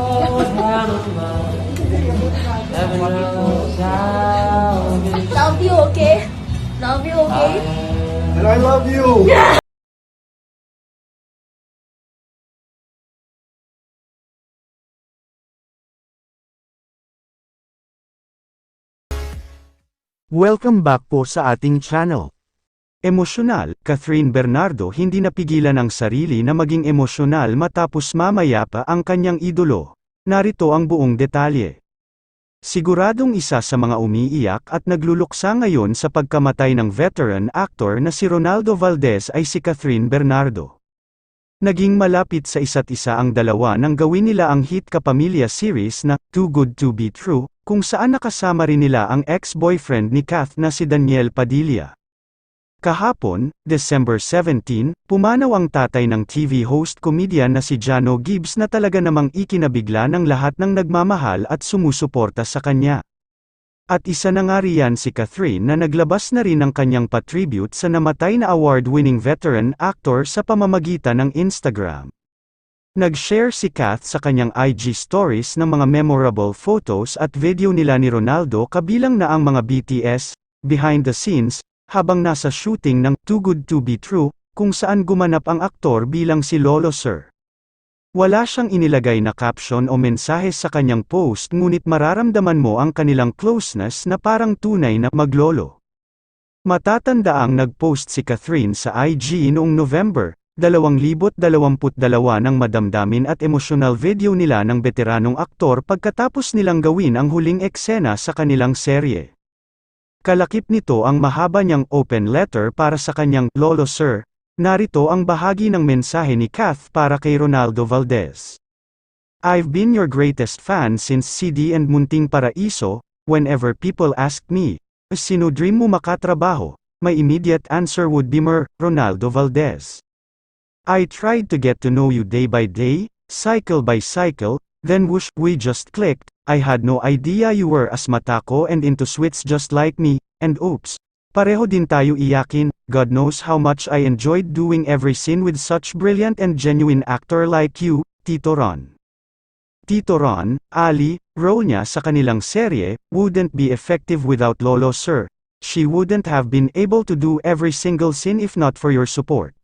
cold hand of love. Heaven knows how it Love you, okay? Love you, okay? And I love you. Welcome back po sa ating channel. Emosyonal, Catherine Bernardo hindi napigilan ang sarili na maging emosyonal matapos mamaya pa ang kanyang idolo. Narito ang buong detalye. Siguradong isa sa mga umiiyak at nagluluksa ngayon sa pagkamatay ng veteran actor na si Ronaldo Valdez ay si Catherine Bernardo. Naging malapit sa isa't isa ang dalawa nang gawin nila ang hit kapamilya series na Too Good To Be True, kung saan nakasama rin nila ang ex-boyfriend ni Kath na si Daniel Padilla. Kahapon, December 17, pumanaw ang tatay ng TV host comedian na si Jano Gibbs na talaga namang ikinabigla ng lahat ng nagmamahal at sumusuporta sa kanya. At isa na nga riyan si Catherine na naglabas na rin ng kanyang patribute sa namatay na award-winning veteran actor sa pamamagitan ng Instagram. Nag-share si Kath sa kanyang IG stories ng mga memorable photos at video nila ni Ronaldo kabilang na ang mga BTS, behind the scenes, habang nasa shooting ng Too Good To Be True, kung saan gumanap ang aktor bilang si Lolo Sir. Wala siyang inilagay na caption o mensahe sa kanyang post ngunit mararamdaman mo ang kanilang closeness na parang tunay na maglolo. Matatanda ang nag-post si Catherine sa IG noong November, 2022 ng madamdamin at emosyonal video nila ng veteranong aktor pagkatapos nilang gawin ang huling eksena sa kanilang serye. Kalakip nito ang mahaba niyang open letter para sa kanyang Lolo Sir. Narito ang bahagi ng mensahe ni Kath para kay Ronaldo Valdez. I've been your greatest fan since CD and Munting Paraiso, whenever people ask me, sino dream mo makatrabaho, my immediate answer would be Mer, Ronaldo Valdez. I tried to get to know you day by day, cycle by cycle, then whoosh, we just clicked, I had no idea you were as matako and into sweets just like me, and oops. Pareho din tayo iyakin, God knows how much I enjoyed doing every scene with such brilliant and genuine actor like you, Tito Ron. Tito Ron, Ali, role niya sa kanilang serye, wouldn't be effective without Lolo Sir. She wouldn't have been able to do every single scene if not for your support.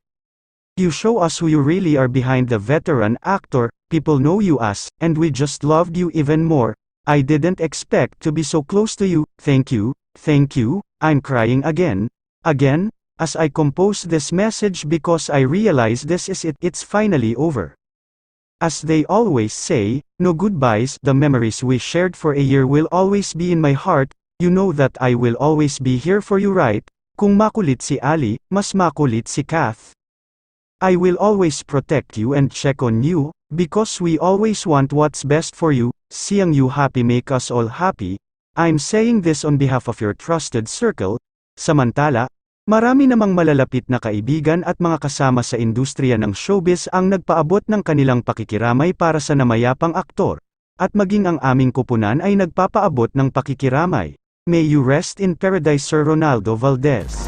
You show us who you really are behind the veteran actor, people know you as, and we just loved you even more. I didn't expect to be so close to you, thank you, thank you, I'm crying again, again, as I compose this message because I realize this is it, it's finally over. As they always say, no goodbyes, the memories we shared for a year will always be in my heart, you know that I will always be here for you right, kung makulit si Ali, mas makulit si Kath. I will always protect you and check on you, because we always want what's best for you, seeing you happy make us all happy. I'm saying this on behalf of your trusted circle. Samantala, marami namang malalapit na kaibigan at mga kasama sa industriya ng showbiz ang nagpaabot ng kanilang pakikiramay para sa namayapang aktor. At maging ang aming kupunan ay nagpapaabot ng pakikiramay. May you rest in paradise Sir Ronaldo Valdez.